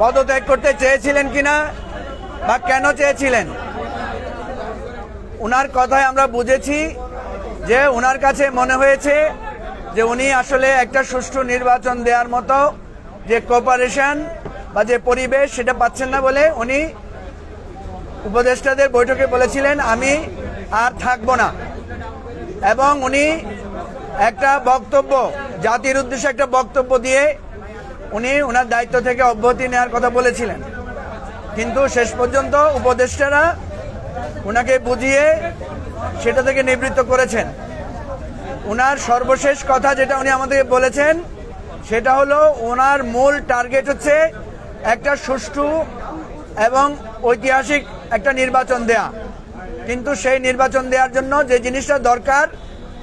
পদত্যাগ করতে চেয়েছিলেন কিনা বা কেন চেয়েছিলেন? উনার কথায় আমরা বুঝেছি যে উনার কাছে মনে হয়েছে যে উনি আসলে একটা সুষ্ঠু নির্বাচন দেওয়ার মতো যে কোপারেশন বা যে পরিবেশ সেটা পাচ্ছেন না বলে উনি উপদেষ্টাদের বৈঠকে বলেছিলেন, আমি আর থাকব না। এবং উনি একটা বক্তব্য, জাতির উদ্দেশ্যে একটা বক্তব্য দিয়ে উনি ওনার দায়িত্ব থেকে অব্যাহতি নেওয়ার কথা বলেছিলেন। কিন্তু শেষ পর্যন্ত উপদেষ্টারা ওনাকে বুঝিয়ে সেটা থেকে নিবৃত্ত করেছেন। ওনার সর্বশেষ কথা যেটা উনি আমাদেরকে বলেছেন, সেটা হলো ওনার মূল টার্গেট হচ্ছে একটা সুষ্ঠু এবং ঐতিহাসিক একটা নির্বাচন দেয়া। কিন্তু সেই নির্বাচন দেওয়ার জন্য যে জিনিসটা দরকার,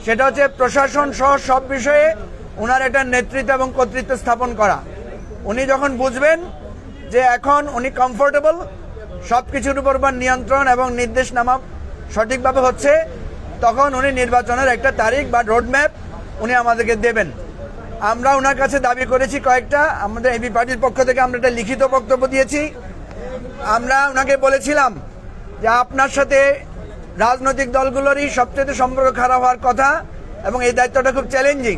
সেটা হচ্ছে প্রশাসন সহ সব বিষয়ে ওনার একটা নেতৃত্ব এবং কর্তৃত্ব স্থাপন করা। উনি যখন বুঝবেন যে এখন উনি কমফোর্টেবল সব কিছুর উপর বা নিয়ন্ত্রণ এবং নির্দেশনামা সঠিকভাবে হচ্ছে, তখন উনি নির্বাচনের একটা তারিখ বা রোডম্যাপ উনি আমাদেরকে দেবেন। আমরা ওনার কাছে দাবি করেছি কয়েকটা, আমাদের এবি পার্টির পক্ষ থেকে আমরা একটা লিখিত বক্তব্য দিয়েছি। আমরা ওনাকে বলেছিলাম যে আপনার সাথে রাজনৈতিক দলগুলোরই সবচেয়ে সম্পর্ক খারাপ হওয়ার কথা এবং এই দায়িত্বটা খুব চ্যালেঞ্জিং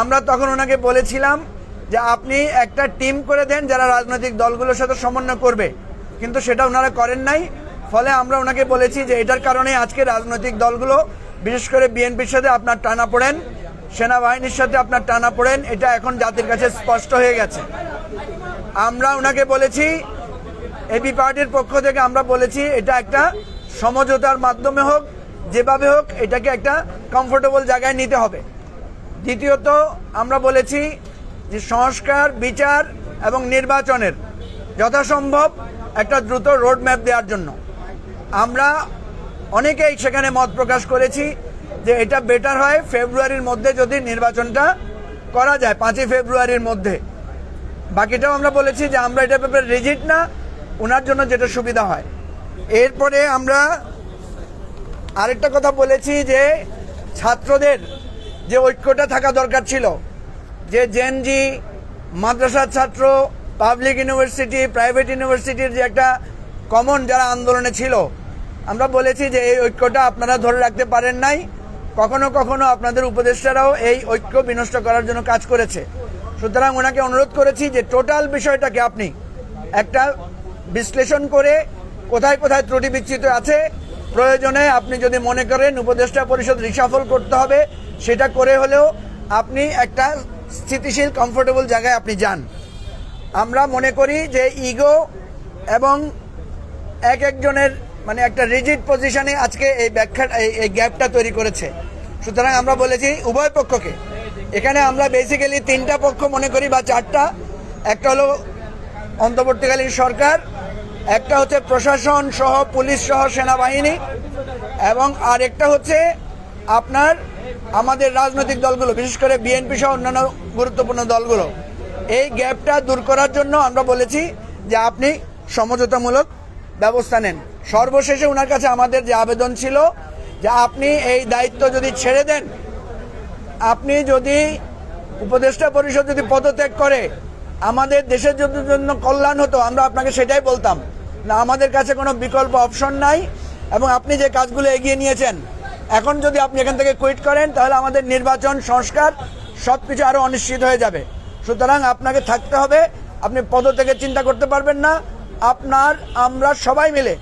আমরা তখন ওনাকে বলেছিলাম যে আপনি একটা টিম করে দেন যারা রাজনৈতিক দলগুলোর সাথে সমন্বয় করবে। কিন্তু সেটা ওনারা করেন নাই। ফলে আমরা ওনাকে বলেছি যে এটার কারণে আজকে রাজনৈতিক দলগুলো, বিশেষ করে বিএনপির সাথে আপনার টানা পড়েন, সেনাবাহিনীর সাথে আপনার টানা পড়েন, এটা এখন জাতির কাছে স্পষ্ট হয়ে গেছে। আমরা ওনাকে বলেছি এবি পার্টির পক্ষ থেকে আমরা বলেছি, এটা একটা সমঝোতার মাধ্যমে হোক, যেভাবে হোক, এটাকে একটা কমফোর্টেবল জায়গায় নিতে হবে। দ্বিতীয়ত, আমরা বলেছি যে সংস্কার, বিচার এবং নির্বাচনের যথাসম্ভব একটা দ্রুত রোড ম্যাপ দেওয়ার জন্য। আমরা অনেকেই সেখানে মত প্রকাশ করেছি যে এটা বেটার হয় ফেব্রুয়ারির মধ্যে যদি নির্বাচনটা করা যায়, পাঁচই ফেব্রুয়ারির মধ্যে। বাকিটাও আমরা বলেছি যে আমরা এটা ব্যাপারে রিজিট না ওনার জন্য যেটা সুবিধা হয়। এরপরে আমরা আরেকটা কথা বলেছি যে ছাত্রদের যে ঐক্যটা থাকা দরকার ছিল যে জেনজি মাদ্রাসার ছাত্র পাবলিক ইউনিভার্সিটি প্রাইভেট ইউনিভার্সিটির যে একটা কমন যারা আন্দোলনে ছিল, আমরা বলেছি যে এই ঐক্যটা আপনারা ধরে রাখতে পারেন নাই। কখনো কখনো আপনাদের উপদেষ্টারাও এই ঐক্য বিনষ্ট করার জন্য কাজ করেছে। সুতরাং ওনাকে অনুরোধ করেছি যে টোটাল বিষয়টাকে আপনি একটা বিশ্লেষণ করে কোথায় কোথায় ত্রুটি বিচ্ছিত আছে, প্রয়োজনে আপনি যদি মনে করেন উপদেষ্টা পরিষদ রিসাফল করতে হবে, সেটা করে হলেও আপনি একটা স্থিতিশীল কমফোর্টেবল জায়গায় আপনি যান। আমরা মনে করি যে ইগো এবং এক একজনের মানে একটা রিজিড পজিশনে আজকে এই ব্যাখ্যা এই- গ্যাপটা তৈরি করেছে। সুতরাং আমরা বলেছি উভয় পক্ষকে। এখানে আমরা বেসিক্যালি তিনটা পক্ষ মনে করি বা চারটা। একটা হলো অন্তর্বর্তীকালীন সরকার, একটা হচ্ছে প্রশাসন সহ পুলিশ সহ সেনাবাহিনী, এবং আরেকটা হচ্ছে আপনার, আমাদের রাজনৈতিক দলগুলো, বিশেষ করে বিএনপি সহ অন্যান্য গুরুত্বপূর্ণ দলগুলো, এই গ্যাপটা দূর করার জন্য আমরা বলেছি যে আপনি সমঝোতামূলক ব্যবস্থা নেন। সর্বশেষে ওনার কাছে আমাদের যে আবেদন ছিল যে আপনি এই দায়িত্ব যদি ছেড়ে দেন, আপনি যদি উপদেষ্টা পরিষদ যদি পদত্যাগ করে, আমাদের দেশের জন্য কল্যাণ হতো, আমরা আপনাকে সেটাই বলতাম। না, আমাদের কাছে কোনো বিকল্প অপশন নাই এবং আপনি যে কাজগুলো এগিয়ে নিয়েছেন এখন যদি আপনি এখান থেকে কুইট করেন তাহলে আমাদের নির্বাচন সংস্কার সব কিছু আরও অনিশ্চিত হয়ে যাবে। সুতরাং আপনাকে থাকতে হবে আপনি পদ থেকে চিন্তা করতে পারবেন না। আপনার আমরা সবাই মিলে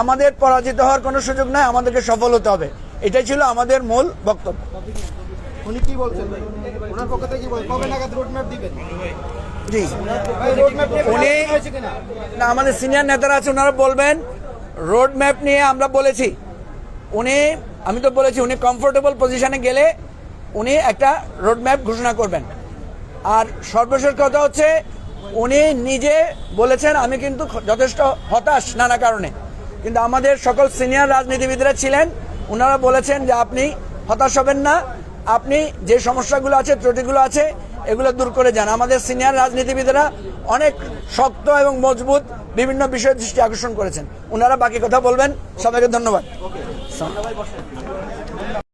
আমাদের পরাজিত হওয়ার কোনো সুযোগ নাই আমাদেরকে সফল হতে হবে। এটাই ছিল আমাদের মূল বক্তব্য। উনি কি বলছেন ওনার পক্ষ থেকে কবে নাগাদ রোড দিবেন? জি। উনি না আমাদের সিনিয়র নেতারা আছে ওনারা বলবেন রোড ম্যাপ নিয়ে আমরা বলেছি। উনি আমি তো বলেছি, উনি কমফোর্টেবল পজিশনে গেলে উনি একটা রোড ম্যাপ ঘোষণা করবেন। আর সর্বশেষ কথা হচ্ছে, উনি নিজে বলেছেন, আমি কিন্তু যথেষ্ট হতাশ নানা কারণে। কিন্তু আমাদের সকল সিনিয়র রাজনীতিবিদরা ছিলেন ওনারা বলেছেন যে আপনি হতাশ হবেন না, আপনি যে সমস্যাগুলো আছে, ত্রুটিগুলো আছে, এগুলো দূর করে যান। আমাদের সিনিয়র রাজনীতিবিদরা অনেক শক্ত এবং মজবুত বিভিন্ন বিষয়ে দৃষ্টি আকর্ষণ করেছেন। ওনারা বাকি কথা বলবেন। সবাইকে ধন্যবাদ।